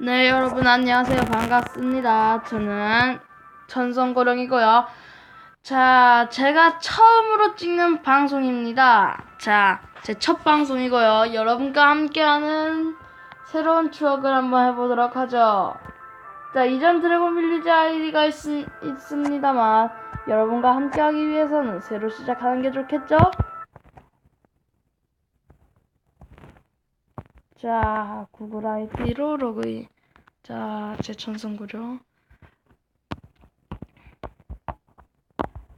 네, 여러분 안녕하세요. 반갑습니다. 저는 천성고령이고요. 자, 제가 처음으로 찍는 방송입니다. 자, 제 첫 방송이고요. 여러분과 함께하는 새로운 추억을 한번 해보도록 하죠. 자, 이전 드래곤 빌리지 아이디가 있, 있습니다만 여러분과 함께하기 위해서는 새로 시작하는 게 좋겠죠? 자, 구글 아이디로 로그인. 자, 제 천성구죠.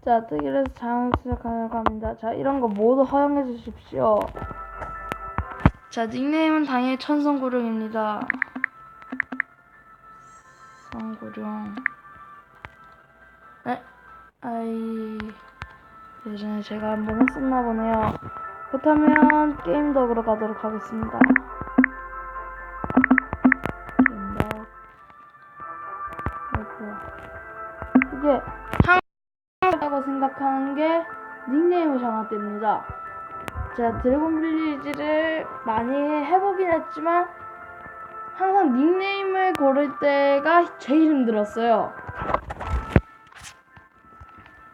자, 뜨기를 자연스럽게 합니다. 자, 이런 거 모두 허용해 주십시오. 자, 닉네임은 당연히 천성구룡입니다. 성구룡. 에? 아이. 예전에 제가 한번 했었나 보네요. 그렇다면 게임 덕으로 가도록 하겠습니다. 이게 항라고 생각하는 게 닉네임을 정할 때입니다. 제가 드래곤 빌리지를 많이 해보긴 했지만 항상 닉네임을 고를 때가 제일 힘들었어요.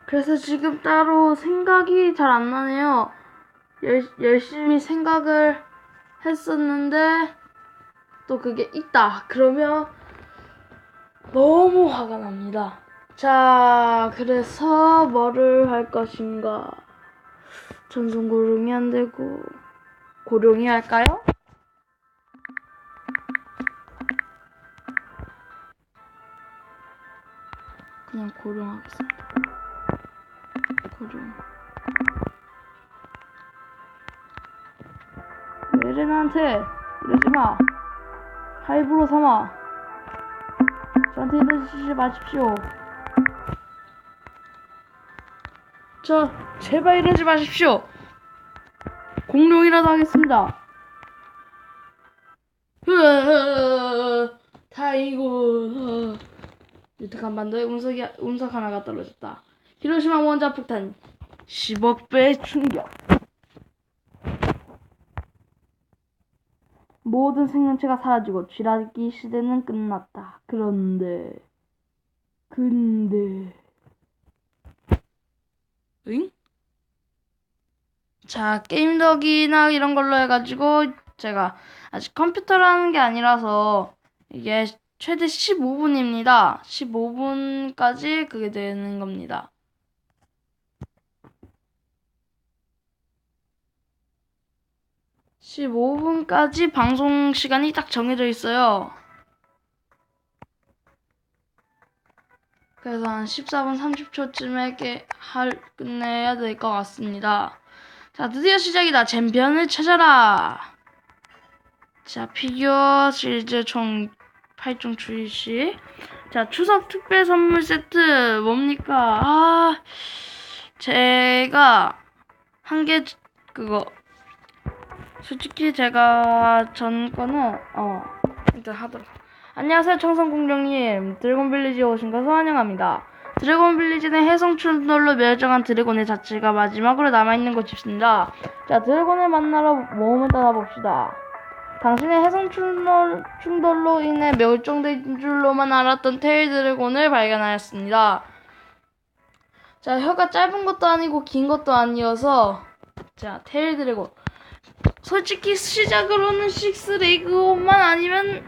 그래서 지금 따로 생각이 잘 안 나네요. 열, 열심히 생각을 했었는데 또 그게 있다. 그러면 너무 화가 납니다. 자, 그래서 뭐를 할 것인가? 전송 고룡이 안 되고 고룡이 할까요? 그냥 고룡 하겠습니다. 고룡. 왜 이래 나한테 이러지 마. 하이브로 삼아. 저한테 이러지 마십시오. 저 제발 이러지 마십시오. 공룡이라도 하겠습니다. 흐 다이고 유특한 반도에 운석이 운석 하나가 떨어졌다. 히로시마 원자 폭탄 10억 배 충격. 모든 생명체가 사라지고 쥐라기 시대는 끝났다. 그런데 근데 응? 자, 게임덕이나 이런 걸로 해가지고 제가 아직 컴퓨터로 하는 게 아니라서 이게 최대 15분입니다. 15분까지 그게 되는 겁니다. (15분까지) 방송 시간이 딱 정해져 있어요. 그래서 한 14분 30초쯤에 할 끝내야 될 것 같습니다. 자, 드디어 시작이다. 챔피언을 찾아라. 자, 피규어 시리즈 총 8종 출시. 자, 추석 특별 선물 세트 뭡니까? 아, 제가 한 개 그거 솔직히 제가 전 거는 어 일단 하도록. 안녕하세요 청성공룡님 드래곤 빌리지에 오신 것을 환영합니다. 드래곤 빌리지는 해성 충돌로 멸종한 드래곤의 자체가 마지막으로 남아있는 곳입니다. 자 드래곤을 만나러 모험을 떠나봅시다. 당신의 해성 충돌, 충돌로 인해 멸종된 줄로만 알았던 테일 드래곤을 발견하였습니다. 자 혀가 짧은 것도 아니고 긴 것도 아니어서 자 테일 드래곤 솔직히 시작으로는 식스 레이그만 아니면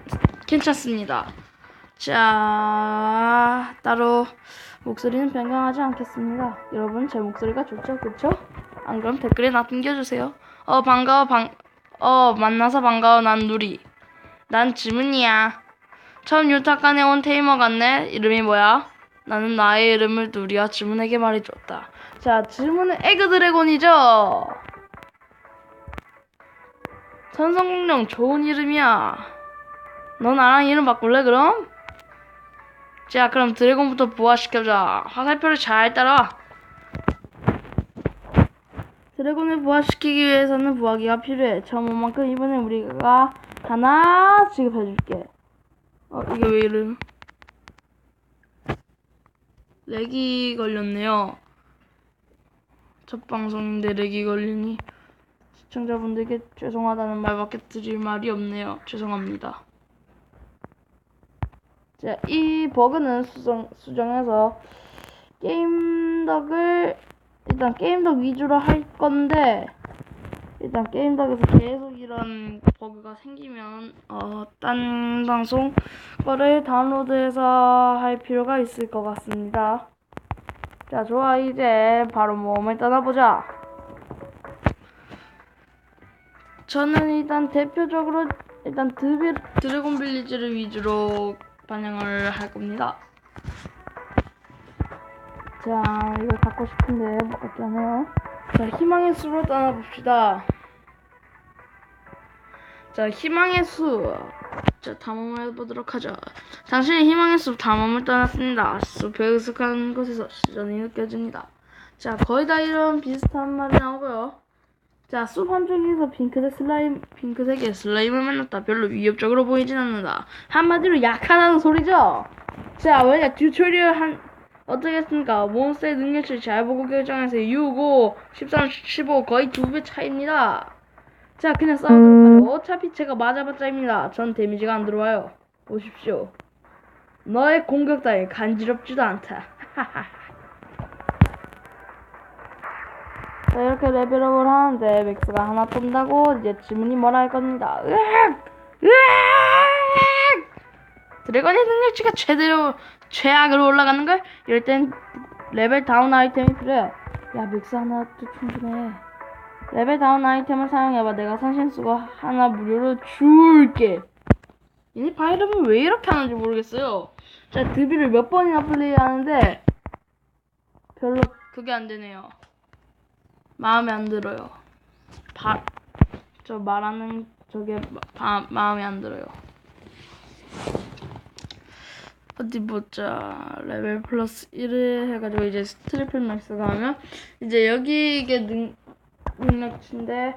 괜찮습니다. 자, 따로 목소리는 변경하지 않겠습니다. 여러분, 제 목소리가 좋죠? 그쵸? 안 그럼 댓글에 남겨주세요. 어, 반가워, 반, 어, 만나서 반가워, 난 누리. 난 지문이야. 처음 유타칸에 온 테이머 같네? 이름이 뭐야? 나는 나의 이름을 누리와 지문에게 말해줬다. 자, 지문은 에그 드래곤이죠? 천성공룡 좋은 이름이야. 너 나랑 이름 바꿀래 그럼? 자 그럼 드래곤부터 부화시켜자. 화살표를 잘 따라. 드래곤을 부화시키기 위해서는 부화기가 필요해. 처음 온 만큼 이번엔 우리가 하나 지급해줄게. 어 이게 왜 이래? 렉이 걸렸네요. 첫 방송인데 렉이 걸리니 시청자분들께 죄송하다는 말밖에 드릴 말이 없네요. 죄송합니다. 자, 이 버그는 수정, 수정해서 게임덕을 일단 게임덕 위주로 할 건데 일단 게임덕에서 계속 이런 버그가 생기면 어, 딴 방송 거를 다운로드해서 할 필요가 있을 것 같습니다. 자, 좋아. 이제 바로 모험을 떠나보자. 저는 일단 대표적으로 일단 드비, 드래곤 빌리지를 위주로 반영을 할 겁니다. 자, 이거 갖고 싶은데 못 하네요. 자, 희망의 수로 떠나봅시다. 자, 희망의 수. 자, 탐험을 해보도록 하죠. 당신의 희망의 숲 탐험을 떠났습니다. 숲에 으슥한 곳에서 시전이 느껴집니다. 자, 거의 다 이런 비슷한 말이 나오고요. 자, 숲 한쪽에서 핑크색 슬라임, 핑크색의 슬라임을 만났다. 별로 위협적으로 보이진 않는다. 한마디로 약하다는 소리죠? 자, 왜냐, 튜토리얼 한, 어떻게 했습니까? 몬스터의 능력치를 잘 보고 결정해서 6, 5, 13, 15 거의 두 배 차이입니다. 자, 그냥 싸우도록 하죠. 어차피 제가 맞아봤자입니다. 전 데미지가 안 들어와요. 보십시오. 너의 공격 따위 간지럽지도 않다. 자, 이렇게 레벨업을 하는데 맥스가 하나 뜬다고 이제 지문이 뭐라 할 겁니다. 으악! 으악! 드래곤의 능력치가 최대로 최악으로 올라가는 걸 이럴 땐 레벨 다운 아이템이 필요해. 야, 맥스 하나도 충분해. 레벨 다운 아이템을 사용해봐. 내가 산신수가 하나 무료로 줄게. 얘네 바이러은 왜 이렇게 하는지 모르겠어요. 자, 드비를 몇 번이나 플레이하는데 별로 그게 안 되네요. 마음에 안 들어요. 바, 저 말하는 저게 마, 마음에 안 들어요. 어디 보자. 레벨 플러스 1을 해가지고 이제 트리플 맥스가 하면 이제 여기 이게 능, 능력치인데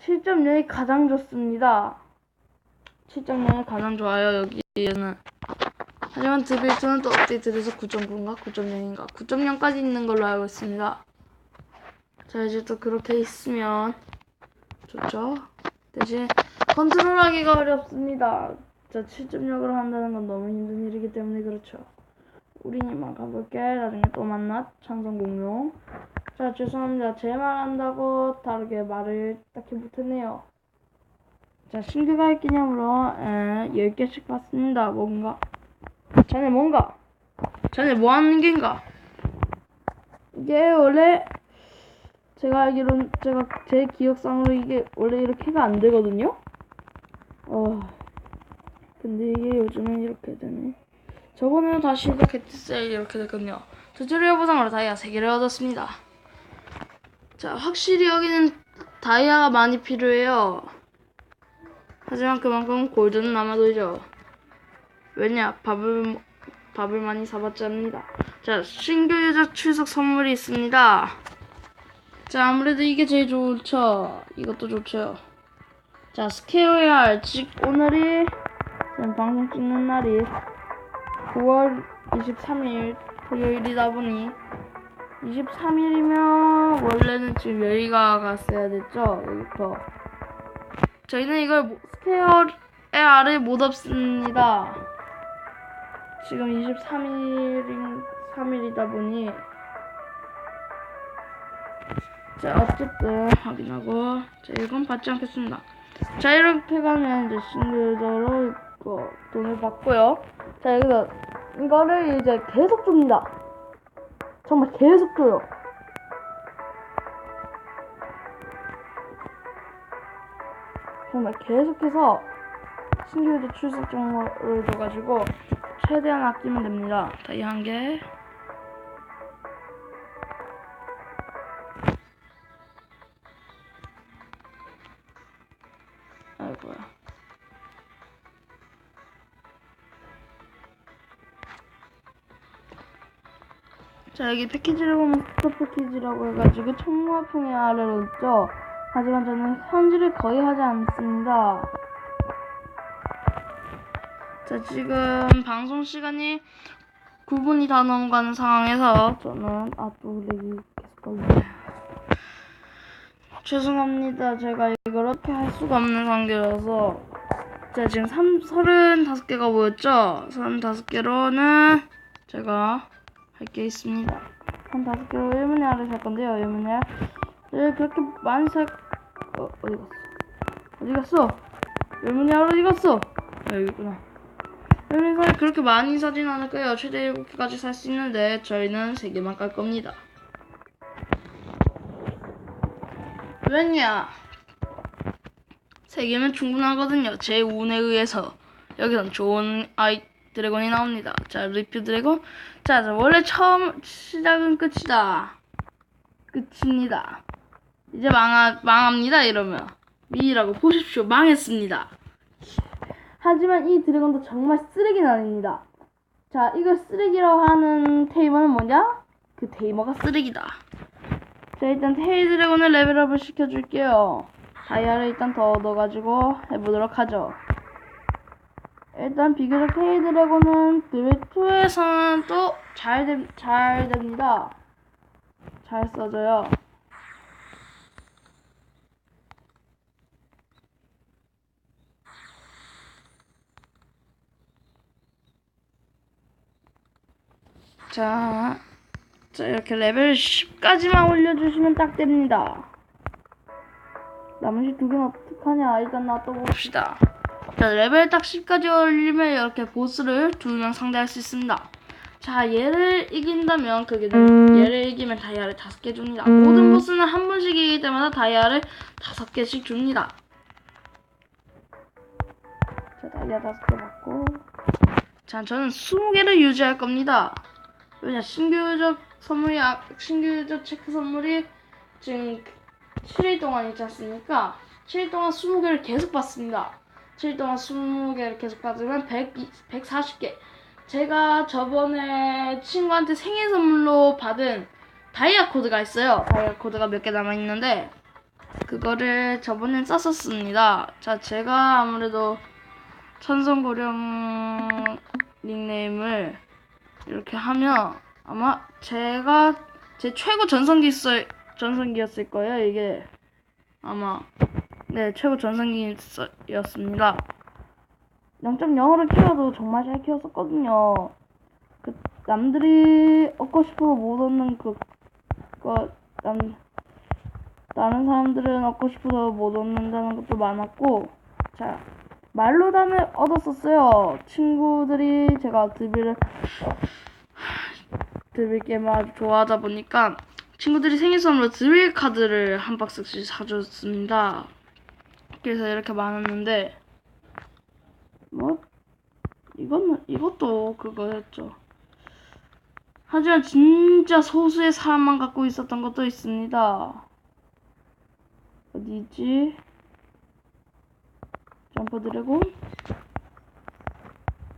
7.0이 가장 좋습니다. 7.0이 가장 좋아요 여기는. 하지만 드빌트는 또 업데이트돼서 9.9인가 9.0인가 9.0까지 있는 걸로 알고 있습니다. 자 이제 또 그렇게 있으면 좋죠. 대신 컨트롤하기가 어렵습니다. 자 7.0으로 한다는 건 너무 힘든 일이기 때문에 그렇죠. 우린 이만 가볼게. 나중에 또 만나. 창성 공룡. 자 죄송합니다. 제 말 한다고 다르게 말을 딱히 못했네요. 자 신규 가입 기념으로 에, 10개씩 받습니다. 뭔가 자네 뭔가 자네 뭐 하는 게인가 이게 원래 제가 알기로는 제가 제 기억상으로 이게 원래 이렇게가 안 되거든요? 어 근데 이게 요즘은 이렇게 되네. 저번에는 다시 시작했을 이렇게 됐거든요. 튜토리얼 보상으로 다이아 3개를 얻었습니다. 자 확실히 여기는 다이아가 많이 필요해요. 하지만 그만큼 골드는 남아도죠. 왜냐 밥을 밥을 많이 사봤지 않습니다. 자 신규 유저 출석 선물이 있습니다. 자 아무래도 이게 제일 좋죠. 이것도 좋죠. 자 스케어R 즉 오늘이 방송 찍는 날이 9월 23일 토요일이다 보니 23일이면 원래는 지금 여기가 갔어야 됐죠. 여기부터 저희는 이걸 모- 스퀘어 AR을 못 없습니다. 지금 23일인 3일이다 보니 자 어쨌든 확인하고 자 이건 받지 않겠습니다. 자 이렇게 가면 이제 싱글더로 이거 돈을 받고요. 자 여기서 이거를 이제 계속 줍니다. 정말 계속 줘요. 정말 계속해서 신규 유저 출석 정보를 줘가지고 최대한 아끼면 됩니다. 다이 한 개. 자 여기 패키지를 보면 스토 패키지라고 해가지고 청마풍의 아래로 있죠. 하지만 저는 현질을 거의 하지 않습니다. 자, 지금 방송 시간이 9분이 다 넘어가는 상황에서 저는 아또 렉이 계속 걸리네. 죄송합니다. 제가 어떻게 할 수가 없는 관계라서 자, 지금 3, 35개가 모였죠? 35개로는 제가 할게 있습니다. 35개로 1분의 알을 살 건데요, 1분의 알. 예, 그렇게 많이 살, 어, 어디 갔어? 어디 갔어? 1분의 알 어디 갔어? 아, 여기 있구나. 1분의 알 그렇게 많이 사진 않을 거예요. 최대 7개까지 살 수 있는데, 저희는 3개만 깔 겁니다. 왜냐? 세 개면 충분하거든요. 제 운에 의해서 여기선 좋은 아이 드래곤이 나옵니다. 자, 리뷰 드래곤. 자, 자, 원래 처음 시작은 끝이다. 끝입니다. 이제 망하, 망합니다. 이러면 미라고 보십시오. 망했습니다. 하지만 이 드래곤도 정말 쓰레기는 아닙니다. 자, 이걸 쓰레기라고 하는 테이머는 뭐냐? 그 테이머가 쓰레기다. 자, 일단 테이 드래곤을 레벨업을 시켜줄게요. 다이아를 일단 더 얻어가지고 해보도록 하죠. 일단 비교적 테이 드래곤은 드래프에서는 또 잘 잘 됩니다. 잘 써져요. 자, 자 이렇게 레벨 10까지만 올려주시면 딱 됩니다. 나머지 두 개는 어떡하냐 일단 놔둬봅시다 자 레벨 딱 10까지 올리면 이렇게 보스를 두 명 상대할 수 있습니다. 자 얘를 이긴다면 그게 얘를 이기면 다이아를 다섯 개 줍니다. 모든 보스는 한 번씩 이길 때마다 다이아를 다섯 개씩 줍니다. 자 다이아 다섯 개 받고. 자 저는 20개를 유지할 겁니다. 왜냐 신규적 선물이 아, 신규적 체크 선물이 지금 7일 동안 있지 않습니까? 7일 동안 20개를 계속 받습니다. 7일 동안 20개를 계속 받으면 100, 140개. 제가 저번에 친구한테 생일 선물로 받은 다이아 코드가 있어요. 다이아 코드가 몇 개 남아있는데, 그거를 저번엔 썼었습니다. 자, 제가 아무래도 천성고령 닉네임을 이렇게 하면 아마 제가 제 최고 전성기 있어요. 전성기였을 거예요. 이게 아마 네 최고 전성기였습니다. 0.0으로 키워도 정말 잘 키웠었거든요. 그 남들이 얻고 싶어도 못 얻는 그 거 남 다른 사람들은 얻고 싶어도 못 얻는다는 것도 많았고 자 말로단을 얻었었어요. 친구들이 제가 드빌을 드빌 게임을 좋아하다 보니까 친구들이 생일 선물로 드릴 카드를 한 박스씩 사줬습니다. 그래서 이렇게 많았는데 뭐 이거는 이것도 그거였죠. 하지만 진짜 소수의 사람만 갖고 있었던 것도 있습니다. 어디지? 점프 드래곤?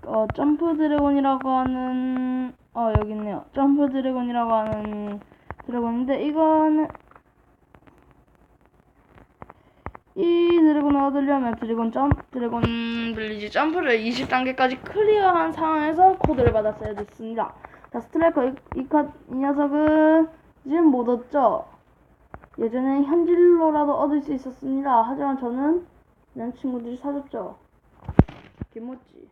어 점프 드래곤이라고 하는 어 여기 있네요. 점프 드래곤이라고 하는 드래곤인데 이거는 이 드래곤을 얻으려면 드래곤 점 드래곤 빌리지 점프를 20단계까지 클리어한 상황에서 코드를 받았어야 됐습니다. 자 스트라이커 이, 이, 카, 이 녀석은 지금 못 얻죠. 예전에 현질로라도 얻을 수 있었습니다. 하지만 저는 그냥 친구들이 사줬죠. 개멋지.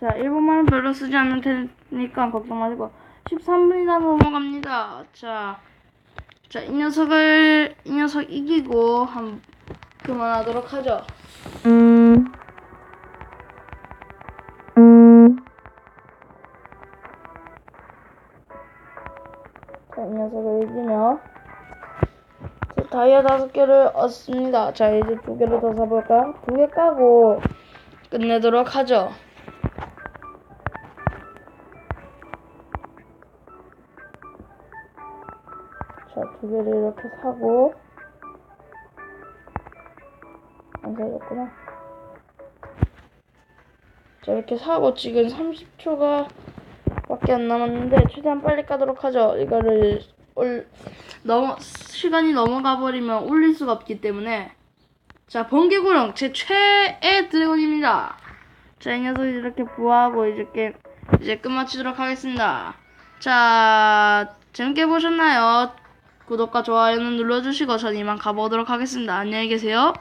자 1분만은 별로 쓰지 않는 테니까 걱정 마시고 13분이나 넘어갑니다. 자, 자, 이 녀석을, 이 녀석 이기고, 한, 그만하도록 하죠. 자, 이 녀석을 이기며, 자, 다이아 다섯 개를 얻습니다. 자, 이제 두 개를 더 사볼까요? 두개 까고, 끝내도록 하죠. 자, 두 개를 이렇게 사고 안 사줬구나. 자, 이렇게 사고 지금 30초가 밖에 안 남았는데 최대한 빨리 까도록 하죠. 이거를 올 넘어 시간이 넘어가 버리면 올릴 수가 없기 때문에 자, 번개구렁 제 최애 드래곤입니다. 자, 이 녀석이 이렇게 부화하고 이렇게 이제 끝마치도록 하겠습니다. 자, 재밌게 보셨나요? 구독과 좋아요는 눌러주시고 전 이만 가보도록 하겠습니다. 안녕히 계세요.